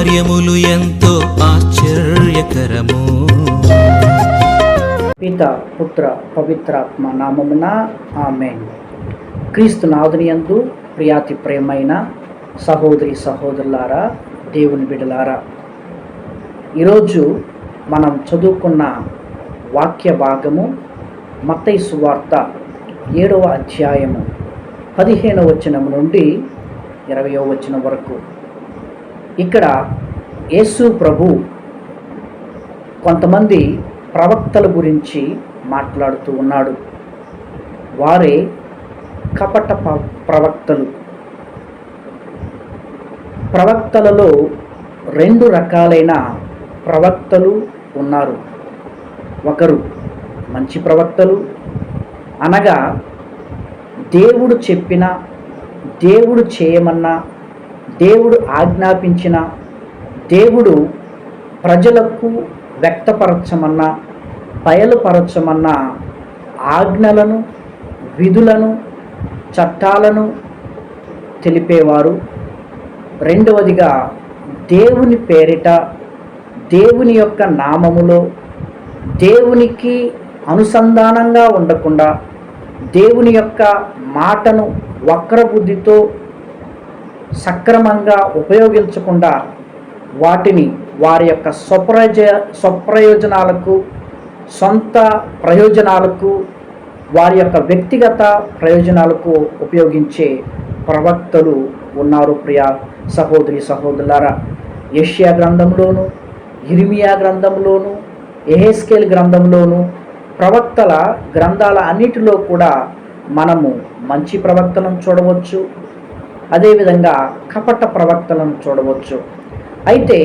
కార్యములు ఎంతో ఆశ్చర్యకరము. పిత పుత్ర పవిత్రాత్మ నామమున ఆమె క్రీస్తు నాదునియందు ప్రియాతి ప్రేమైన సహోదరి సహోదరులారా దేవుని బిడలారా ఈరోజు మనం చదువుకున్న వాక్య భాగము మత్తై సువార్త ఏడవ అధ్యాయము పదిహేనవ వచనం నుండి ఇరవయో వచనం వరకు. ఇక్కడ యేసు ప్రభు కొంతమంది ప్రవక్తల గురించి మాట్లాడుతూ ఉన్నాడు. వారే కపట ప్రవక్తలు. ప్రవక్తలలో రెండు రకాలైన ప్రవక్తలు ఉన్నారు. ఒకరు మంచి ప్రవక్తలు అనగా దేవుడు చెప్పిన దేవుడు చేయమన్నా దేవుడు ఆజ్ఞాపించిన దేవుడు ప్రజలకు వ్యక్తపరచమన్నా బయలుపరచమన్నా ఆజ్ఞలను విధులను చట్టాలను తెలిపేవారు. రెండవదిగా దేవుని పేరిట దేవుని యొక్క నామములో దేవునికి అనుసంధానంగా ఉండకుండా దేవుని యొక్క మాటను వక్రబుద్ధితో సక్రమంగా ఉపయోగించకుండా వాటిని వారి యొక్క స్వప్రయోజ స్వప్రయోజనాలకు సొంత ప్రయోజనాలకు వారి యొక్క వ్యక్తిగత ప్రయోజనాలకు ఉపయోగించే ప్రవక్తలు ఉన్నారు ప్రియ సహోదరి సహోదరులారా. ఏషియా గ్రంథంలోను ఇరిమియా గ్రంథంలోను ఎహెస్కేల్ గ్రంథంలోను ప్రవక్తల గ్రంథాల అన్నిటిలో కూడా మనము మంచి ప్రవక్తలను చూడవచ్చు అదేవిధంగా కపట ప్రవక్తలను చూడవచ్చు. అయితే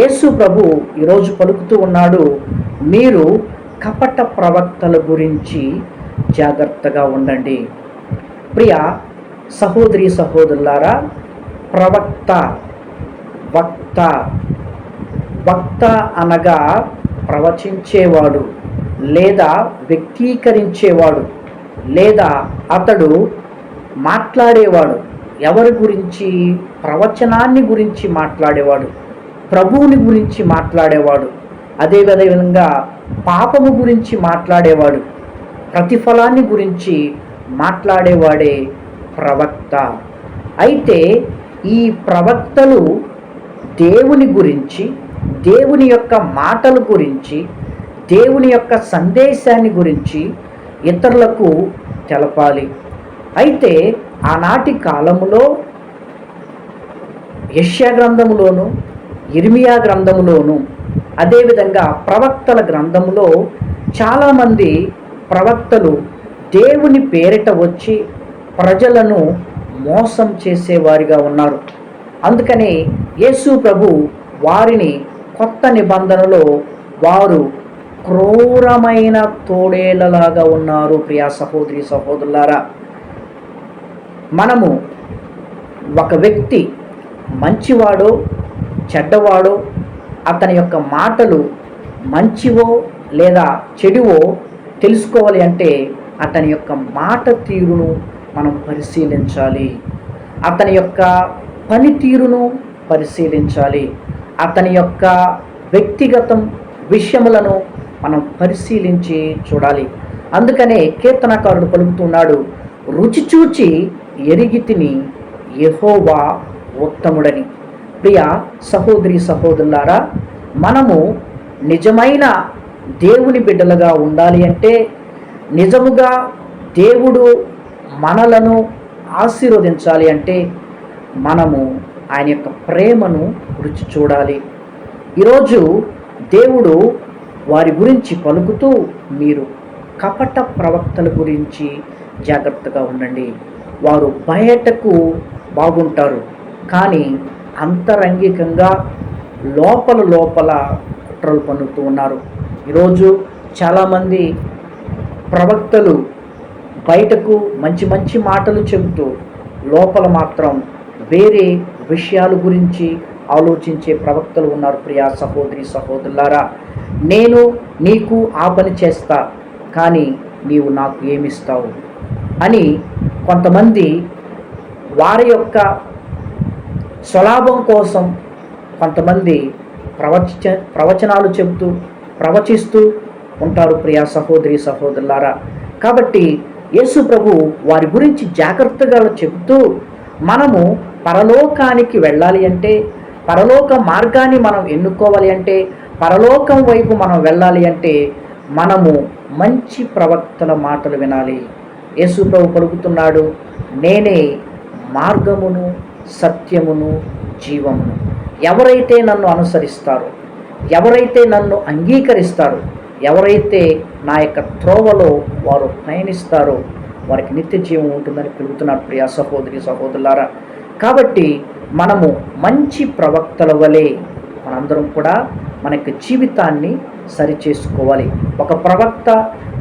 యేసు ప్రభు ఈరోజు పలుకుతూ ఉన్నాడు మీరు కపట ప్రవక్తల గురించి జాగ్రత్తగా ఉండండి. ప్రియ సహోదరి సహోదరులారా ప్రవక్త వక్త వక్త అనగా ప్రవచించేవాడు లేదా వ్యక్తీకరించేవాడు లేదా అతడు మాట్లాడేవాడు ఎవరి గురించి? ప్రవచనాన్ని గురించి మాట్లాడేవాడు. ప్రభువుని గురించి మాట్లాడేవాడు. అదేవిధంగా పాపము గురించి మాట్లాడేవాడు. ప్రతిఫలాన్ని గురించి మాట్లాడేవాడే ప్రవక్త. అయితే ఈ ప్రవక్తలు దేవుని గురించి దేవుని యొక్క మాటల గురించి దేవుని యొక్క సందేశాన్ని గురించి ఇతరులకు తెలపాలి. అయితే ఆనాటి కాలములో యష్యా గ్రంథములోను ఇర్మియా గ్రంథములోను అదేవిధంగా ప్రవక్తల గ్రంథములో చాలామంది ప్రవక్తలు దేవుని పేరిట వచ్చి ప్రజలను మోసం చేసేవారిగా ఉన్నారు. అందుకని యేసు ప్రభు వారిని కొత్త నిబంధనలో వారు క్రూరమైన తోడేలలాగా ఉన్నారు ప్రియా సహోదరి సహోదరులారా. మనము ఒక వ్యక్తి మంచివాడో చెడ్డవాడో అతని యొక్క మాటలు మంచివో లేదా చెడువో తెలుసుకోవాలి అంటే అతని యొక్క మాట తీరును మనం పరిశీలించాలి. అతని యొక్క పనితీరును పరిశీలించాలి. అతని యొక్క వ్యక్తిగతం విషయములను మనం పరిశీలించి చూడాలి. అందుకనే కీర్తనకారుడు పలుకుతున్నాడు రుచి చూచి ఎరిగి తిని ఉత్తముడని. ప్రియ సహోదరి సహోదరులారా మనము నిజమైన దేవుని బిడ్డలుగా ఉండాలి అంటే నిజముగా దేవుడు మనలను ఆశీర్వదించాలి అంటే మనము ఆయన యొక్క ప్రేమను రుచి చూడాలి. ఈరోజు దేవుడు వారి గురించి పలుకుతూ మీరు కపట ప్రవక్తల గురించి జాగ్రత్తగా ఉండండి. వారు బయటకు బాగుంటారు. కానీ అంతరంగికంగా లోపల లోపల కుట్రలు పన్నుతూ ఉన్నారు. ఈరోజు చాలామంది ప్రవక్తలు బయటకు మంచి మంచి మాటలు చెబుతూ లోపల మాత్రం వేరే విషయాల గురించి ఆలోచించే ప్రవక్తలు ఉన్నారు. ప్రియా సహోదరి సహోదరులారా నేను నీకు ఆ పని చేస్తా కానీ నీవు నాకు ఏమిస్తావు? అని కొంతమంది వారి యొక్క స్వలాభం కోసం కొంతమంది ప్రవచ ప్రవచనాలు చెబుతూ ప్రవచిస్తూ ఉంటారు ప్రియా సహోదరి సహోదరులారా. కాబట్టి యేసు ప్రభు వారి గురించి జాగ్రత్తగా చెబుతూ మనము పరలోకానికి వెళ్ళాలి అంటే పరలోక మార్గాన్ని మనం ఎన్నుకోవాలి అంటే పరలోకం వైపు మనం వెళ్ళాలి అంటే మనము మంచి ప్రవక్తల మాటలు వినాలి. యేసు ప్రభు పలుకుతున్నాడు నేనే మార్గమును సత్యమును జీవమును. ఎవరైతే నన్ను అనుసరిస్తారో ఎవరైతే నన్ను అంగీకరిస్తారో ఎవరైతే నా యొక్క త్రోవలో వారు పయనిస్తారో వారికి నిత్య జీవం ఉంటుందని పిలుగుతున్నారు ప్రియా సహోదరి సహోదరులారా. కాబట్టి మనము మంచి ప్రవక్తల వలె మనందరం కూడా మన యొక్క జీవితాన్ని సరిచేసుకోవాలి. ఒక ప్రవక్త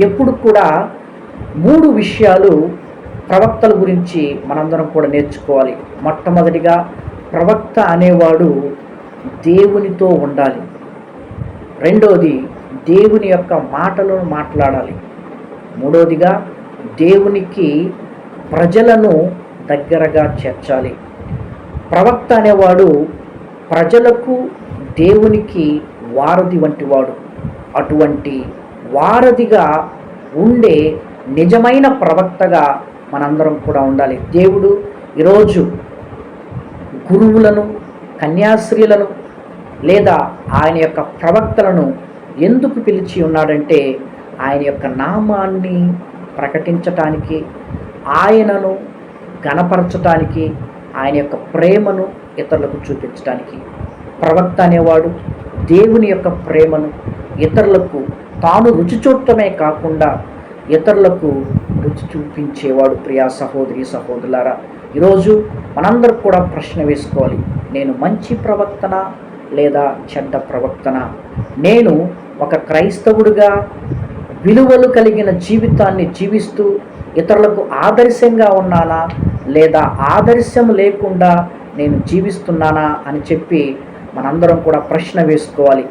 ఎప్పుడు కూడా మూడు విషయాలు ప్రవక్తల గురించి మనందరం కూడా నేర్చుకోవాలి. మొట్టమొదటిగా ప్రవక్త అనేవాడు దేవునితో ఉండాలి. రెండోది దేవుని యొక్క మాటలను మాట్లాడాలి. మూడోదిగా దేవునికి ప్రజలను దగ్గరగా చేర్చాలి. ప్రవక్త అనేవాడు ప్రజలకు దేవునికి వారధి వంటివాడు. అటువంటి వారధిగా ఉండే నిజమైన ప్రవక్తగా మనందరం కూడా ఉండాలి. దేవుడు ఈరోజు గురువులను కన్యాశ్రీలను లేదా ఆయన యొక్క ప్రవక్తలను ఎందుకు పిలిచి ఉన్నాడంటే ఆయన యొక్క నామాన్ని ప్రకటించటానికి ఆయనను గణపరచటానికి ఆయన యొక్క ప్రేమను ఇతరులకు చూపించడానికి ప్రవక్త అనేవాడు దేవుని యొక్క ప్రేమను ఇతరులకు తాను రుచి చూడటమే కాకుండా ఇతరులకు రుచి చూపించేవాడు ప్రియా సహోదరి సహోదరులారా. ఈరోజు మనందరూ కూడా ప్రశ్న వేసుకోవాలి. నేను మంచి ప్రవక్తన లేదా చెడ్డ ప్రవక్తన? నేను ఒక క్రైస్తవుడిగా విలువలు కలిగిన జీవితాన్ని జీవిస్తూ ఇతరులకు ఆదర్శంగా ఉన్నానా? లేదా ఆదర్శం లేకుండా నేను జీవిస్తున్నానా? అని చెప్పి మనందరం కూడా ప్రశ్న వేసుకోవాలి.